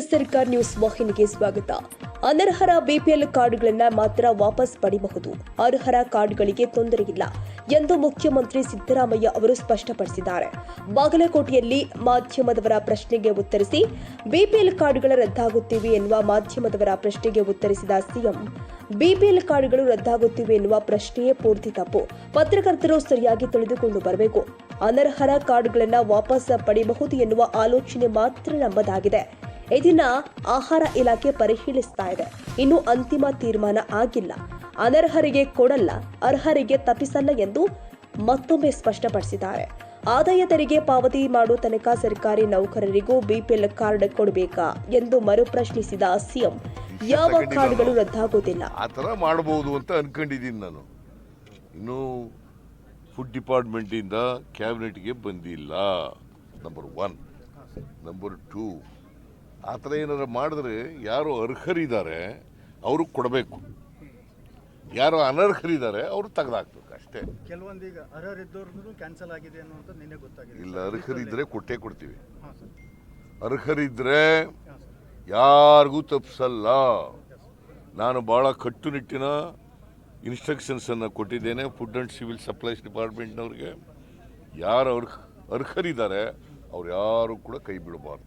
ಸರ್ಕಾರ್ ನ್ಯೂಸ್ ವಾಹಿನಿಗೆ ಸ್ವಾಗತ. ಅನರ್ಹರ ಬಿಪಿಎಲ್ ಕಾರ್ಡ್ಗಳನ್ನ ಮಾತ್ರ ವಾಪಸ್ ಪಡೆಯಬಹುದು ಅರ್ಹರ ಕಾರ್ಡ್ಗಳಿಗೆ ತೊಂದರೆ ಇಲ್ಲ ಎಂದು ಮುಖ್ಯಮಂತ್ರಿ ಸಿದ್ದರಾಮಯ್ಯ ಅವರು ಸ್ಪಷ್ಟಪಡಿಸಿದ್ದಾರೆ. ಬಾಗಲಕೋಟೆಯಲ್ಲಿ ಮಾಧ್ಯಮದವರ ಪ್ರಶ್ನೆಗೆ ಉತ್ತರಿಸಿ, ಬಿಪಿಎಲ್ ಕಾರ್ಡ್ಗಳ ರದ್ದಾಗುತ್ತಿವೆ ಎನ್ನುವ ಮಾಧ್ಯಮದವರ ಪ್ರಶ್ನೆಗೆ ಉತ್ತರಿಸಿದ ಸಿಎಂ, ಬಿಪಿಎಲ್ ಕಾರ್ಡ್ಗಳು ರದ್ದಾಗುತ್ತಿವೆ ಎನ್ನುವ ಪ್ರಶ್ನೆಯೇ ಪೂರ್ತಿ ತಪ್ಪು. ಪತ್ರಕರ್ತರು ಸರಿಯಾಗಿ ತಿಳಿದುಕೊಂಡು ಬರಬೇಕು. ಅನರ್ಹರ ಕಾರ್ಡ್ಗಳನ್ನು ವಾಪಸ್ ಪಡೆಯಬಹುದು ಎನ್ನುವ ಆಲೋಚನೆ ಮಾತ್ರ ನಮ್ಮದಾಗಿದೆ ಇದನ್ನ ಆಹಾರ ಇಲಾಖೆ ಪರಿಶೀಲಿಸ್ತಾ ಇದೆ. ಇನ್ನು ಅಂತಿಮ ತೀರ್ಮಾನ ಆಗಿಲ್ಲ. ಅನರ್ಹರಿಗೆ ಕೊಡಲ್ಲ ಅರ್ಹರಿಗೆ ತಪ್ಪಿಸಲ್ಲ ಎಂದು ಮತ್ತೊಮ್ಮೆ ಸ್ಪಷ್ಟಪಡಿಸಿದ್ದಾರೆ. ಆದಾಯ ತೆರಿಗೆ ಪಾವತಿ ಮಾಡೋ ತನಕ ಸರ್ಕಾರಿ ನೌಕರರಿಗೂ ಬಿಪಿಎಲ್ ಕಾರ್ಡ್ ಕೊಡಬೇಕಾ ಎಂದು ಮರುಪ್ರಶ್ನಿಸಿದ ಸಿಎಂ ಯಾವ ಕಾರ್ಡ್ಗಳು ರದ್ದಾಗೋದಿಲ್ಲ ಆ ಥರ ಮಾಡಬಹುದು ಅಂತ ಅನ್ಕೊಂಡಿದ್ದೀನಿ ನಾನು. ಇನ್ನು ಫುಡ್ ಡಿಪಾರ್ಟ್ಮೆಂಟಿಂದ ಕ್ಯಾಬಿನೆಟ್ಗೆ ಬಂದಿಲ್ಲ. ನಂಬರ್ ಒನ್ ನಂಬರ್ ಟೂ ಆ ಥರ ಏನಾದ್ರು ಮಾಡಿದ್ರೆ ಯಾರು ಅರ್ಹರಿದ್ದಾರೆ ಅವ್ರಿಗೆ ಕೊಡಬೇಕು. ಯಾರು ಅನರ್ಹರಿದ್ದಾರೆ ಅವರು ತೆಗೆದಾಕ್ಬೇಕು ಅಷ್ಟೇ. ಕೆಲವೊಂದೀಗ ಅರ್ಹರಿದ್ದವ್ರು ಕ್ಯಾನ್ಸಲ್ ಆಗಿದೆ ಅನ್ನುವಂಥದ್ದು ನಿನ್ನೆ ಗೊತ್ತಾಗಿದೆ. ಇಲ್ಲ ಅರ್ಹರಿದ್ದರೆ ಕೊಟ್ಟೇ ಕೊಡ್ತೀವಿ. ಅರ್ಹರಿದ್ದರೆ ಯಾರಿಗೂ ತಪ್ಪಿಸಲ್ಲ ನಾನು ಭಾಳ ಕಟ್ಟುನಿಟ್ಟಿನ ಇನ್ಸ್ಟ್ರಕ್ಷನ್ಸನ್ನು ಕೊಟ್ಟಿದ್ದೇನೆ ಫುಡ್ ಆ್ಯಂಡ್ ಸಿವಿಲ್ ಸಪ್ಲೈಸ್ ಡಿಪಾರ್ಟ್ಮೆಂಟ್ನವ್ರಿಗೆ ಯಾರು ಅರ್ಹ ಅರ್ಹರಿದ್ದಾರೆ ಅವ್ರು ಯಾರು ಕೂಡ ಕೈ ಬಿಡಬಾರ್ದು.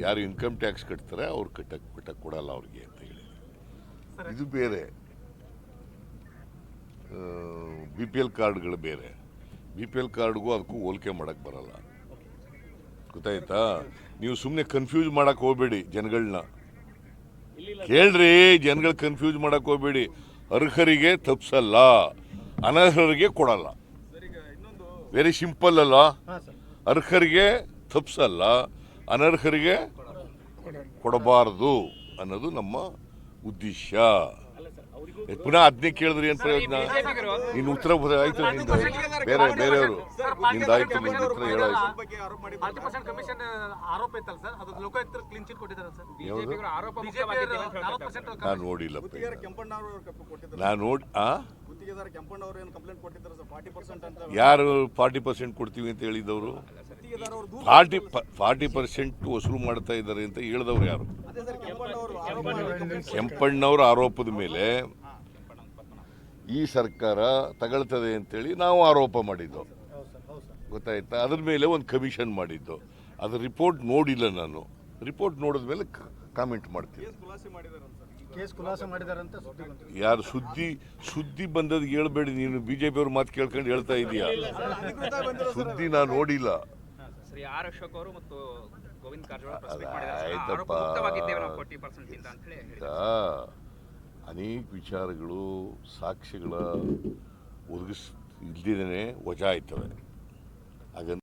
ಯಾರು ಇನ್ಕಮ್ ಟ್ಯಾಕ್ಸ್ ಕಟ್ತಾರೆ ಅವ್ರು ಕಟ್ಟಕ್ಕೆ ಕಟ್ಟಕ್ಕೆ ಕೊಡಲ್ಲ ಅವ್ರಿಗೆ ಅಂತ ಹೇಳಿ ಇದು ಬೇರೆ. ಬಿ ಪಿ ಎಲ್ ಕಾರ್ಡ್ಗಳು ಬೇರೆ. ಬಿ ಪಿ ಎಲ್ ಕಾರ್ಡ್ಗೂ ಅದಕ್ಕೂ ಹೋಲಿಕೆ ಮಾಡಕ್ಕೆ ಬರಲ್ಲ. ಗೊತ್ತಾಯ್ತಾ? ನೀವು ಸುಮ್ಮನೆ ಕನ್ಫ್ಯೂಸ್ ಮಾಡಕ್ಕೆ ಹೋಗ್ಬೇಡಿ ಜನಗಳನ್ನ ಕೇಳ್ರಿ ಜನಗಳು ಕನ್ಫ್ಯೂಸ್ ಮಾಡಕ್ ಹೋಗಬೇಡಿ. ಅರ್ಹರಿಗೆ ತಪ್ಸಲ್ಲ ಅನರ್ಹರಿಗೆ ಕೊಡಲ್ಲ. ವೆರಿ ಸಿಂಪಲ್ ಅಲ್ಲ ಅರ್ಹರಿಗೆ ತಪ್ಸಲ್ಲ. ಅನರ್ಹರಿಗೆ ಕೊಡಬಾರದು ಅನ್ನೋದು ನಮ್ಮ ಉದ್ದೇಶ. ಪುನಃ ಅದನ್ನೇ ಕೇಳಿದ್ರಿ ಏನ್ ಪ್ರಯೋಜನ? ಇನ್ನು ಉತ್ತರ ಆಯ್ತು ನಿಂದು ಬೇರೆ ಬೇರೆಯವರು. ನಿಂದಾಯ್ತು ನಿಂದ ಉತ್ತರ ಹೇಳಾಯ್ತು. ನಾನು ನೋಡಿಲ್ಲಪ್ಪ ನಾನು ನೋಡಿ ಆ? ಯಾರು ಫಾರ್ಟಿ ಪರ್ಸೆಂಟ್ ಕೊಡ್ತೀವಿ ಅಂತ ಹೇಳಿದವರು ಫಾರ್ಟಿ ಫಾರ್ಟಿ ಪರ್ಸೆಂಟ್ ವಸೂಲು ಮಾಡ್ತಾ ಇದ್ದಾರೆ ಅಂತ ಹೇಳಿದವ್ರು ಯಾರು? ಕೆಂಪಣ್ಣವ್ರ ಆರೋಪದ ಮೇಲೆ ಈ ಸರ್ಕಾರ ತಗೊಳ್ತದೆ ಅಂತೇಳಿ ನಾವು ಆರೋಪ ಮಾಡಿದ್ದು. ಗೊತ್ತಾಯ್ತಾ? ಅದ್ರ ಮೇಲೆ ಒಂದು ಕಮಿಷನ್ ಮಾಡಿದ್ದು. ಅದ್ರ ರಿಪೋರ್ಟ್ ನೋಡಿಲ್ಲ ನಾನು. ರಿಪೋರ್ಟ್ ನೋಡಿದ ಮೇಲೆ ಕಾಮೆಂಟ್ ಮಾಡ್ತೀನಿ. ಯಾರು ಸುದ್ದಿ ಸುದ್ದಿ ಬಂದದ್ದು ಹೇಳ್ಬೇಡಿ. ನೀನು ಬಿಜೆಪಿ ಅವ್ರ ಮಾತು ಕೇಳ್ಕೊಂಡು ಹೇಳ್ತಾ ಇದೀಯಾ? ಸುದ್ದಿ ನಾನು ನೋಡಿಲ್ಲ. ಶ್ರೀ ಆರ್ ಅಶೋಕ್ ಅವರು ಮತ್ತು ಗೋವಿಂದ ಕಾರಜೋಳ ಅನೇಕ ವಿಚಾರಗಳು ಸಾಕ್ಷ್ಯಗಳ ಒದಗಿಸ್ ಇಲ್ದಿದ್ದೇನೆ ವಜಾ ಆಯ್ತವೆ. ಹಾಗಂತ